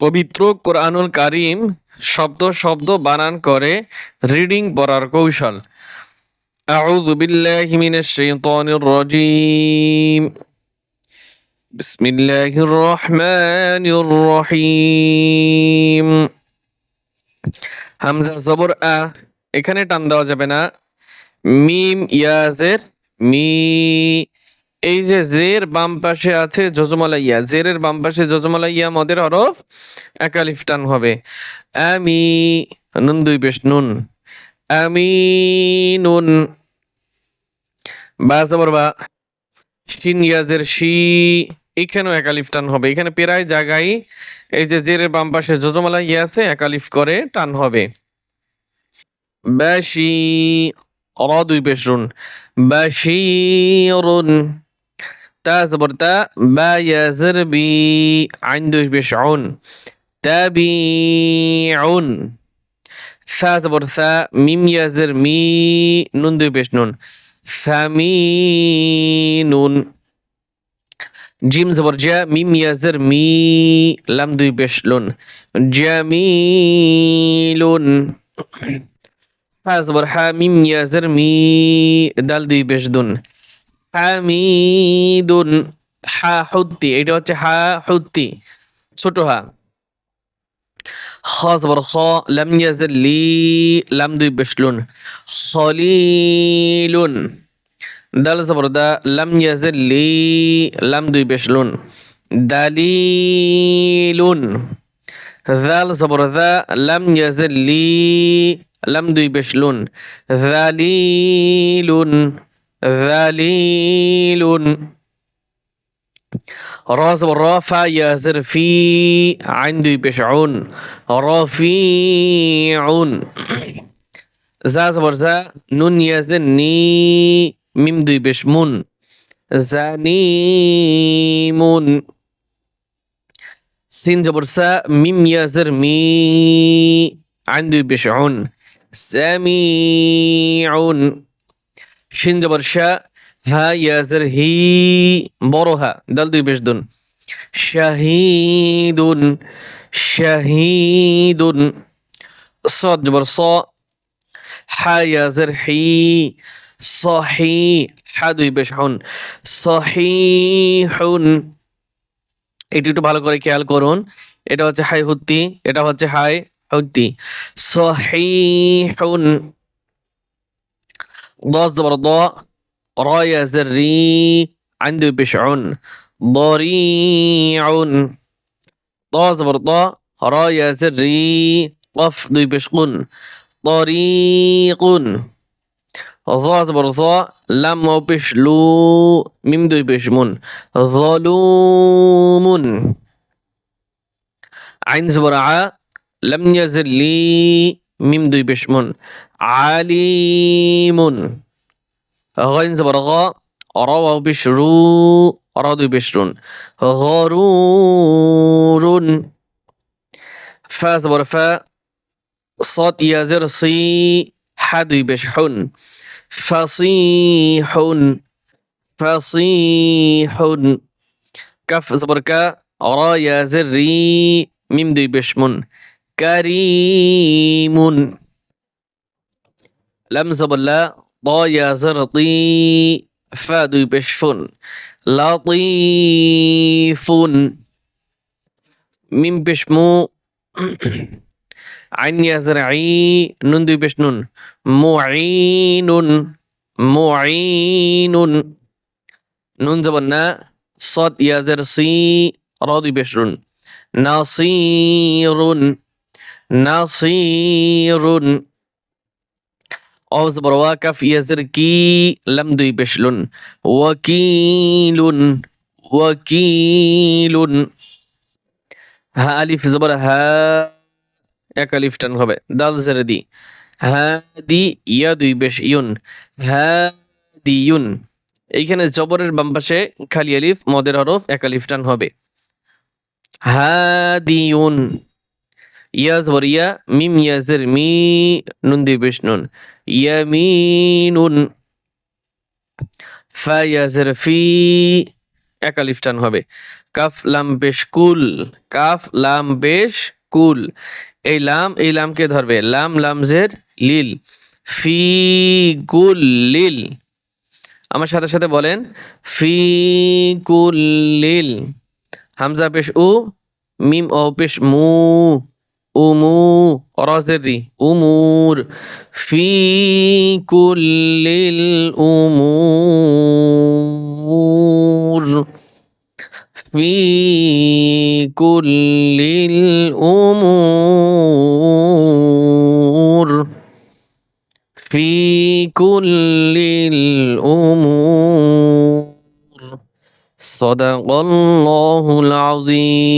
পবিত্র কোরআনুল কারিম শব্দ শব্দ বানান করে রিডিং পড়ার কৌশল أعوذ بالله من الشيطان الرجيم بسم الله الرحمن الرحيم হামজা জবর আ এখানে টান দেওয়া যাবে না মিম ইয়াজের মি এই যে জের বাম পাশে আছে জজমালা ইয়া জেরের বাম পাশে জজমালা ইয়া মদের হরফ একালিফ টান হবে। আমি নুন দুই বেশ নুন। আমি নুন বা জবর বা। শিন ইয়াজের শি এখানেও একালিফ টান হবে। এখানে প্রায় জায়গায় এই যে জেরের বাম পাশে জজমালা ইয়া আছে, একালিফ করে টান হবে। বাশি র দুই বেশ রুন। বাশিরুন তা জবর তা বা ইয়াজের বি আইন দুই বেশ উন তাবিউন সা জবর সা মিম ইয়াজের মি নুন দুই বেশ নুন সামিনুন জিম জবর জা মিম ইয়াজের মি লাম দুই বেশ লুন জামিলুন হা জবর হা মিম ইয়াজের মি দাল দুই বেশ দুন হামিদুন, হা হুত্তি এটা হচ্ছে হা হুত্তি ছোট হা। খ জবর খ লাম ইয়াজের লি, লাম দুই বেশ লুন খলিলুন, দাল জবর দা, লাম ইয়াজের লি, লাম দুই বেশ লুন দালিলুন জাল জবর দা, লাম ইয়াজের লি, লাম দুই বেশ লুন জালিলুন জালিলুন র জবর র ফা ইয়াজের ফি আইন দুই পেশ উন রফিউন জা জবর জা নুন ইয়াজের নি মিম দুই পেশ মুন জানিমুন সিন জবর সা শিন জবর শা হা ইয়াজের হি বড় হা দাল দুই বেশ দুন শাহিদুন শাহিদুন সদ জবর স হা ইয়াজের হি সহি হা দুই পেশ হন সহিহুন এটি একটু ভালো করে খেয়াল করুন। এটা হচ্ছে হাই হুত্তি এটা হচ্ছে হাই হুত্তি সহিহুন। ضاز برضاء رايا زري عنده بشعن ضريع. ضاز برضاء رايا زري قف بشقن طريق ضاز برضاء لم بشلو ميم دو بشمن ظلوم. عين زبرعاء لم يزل لي ميم دوي بشمون عليم غين زبر غا روى بشرو أرادوا بشرون غرور فا زبر فا صاد يازر صي حد بشحن فصيح فصيح كف زبر كا را يازر ري ميم دوي بشمن كريم لم زبر لا ضا يازر طي فا دوي بشفن لطيف মিম পেশ মু আইন ইয়াজের আই নুন দুই পেশ নুন মুআইনুন মুআইনুন নুন জবর না صاد ইয়াজের সি র দুই পেশ রুন নাসিরুন। নাসিরুন অজ জবর ওয়া কাফ ইয়াজের কি লাম দুই পেশ লুন ওয়াকিলুন ওয়াকিলুন। হা আলিফ জবর হা, এক আলিফ টান হবে। দাল জেরে দি। হা দি ইয়া দুই বেশ ইউন হা দি ইউন এইখানে জবরের বাম পাশে খালি আলিফ, মদের হরফ এক আলিফ টান হবে। হা দি ইউন ইয়া জবর, ইয়া মিম ইয়াজের মি, নুন বেশ নুন। ইয়ামিনুন ফা ইয়াজের ফি, এক টান হবে। কাফ, লাম পেশ কুল। কাফ, লাম পেশ কুল। এই লাম, এই লামকে ধরবে। লাম লামজের লিল। ফি কুল লিল। আমার সাথে সাথে বলেন, ফি কুল লিল। হামজা পেশ উ, মিম, ও পেশ মু। أمور أمور في كل الأمور. في كل الأمور. في كل الأمور. صدق الله العظيم.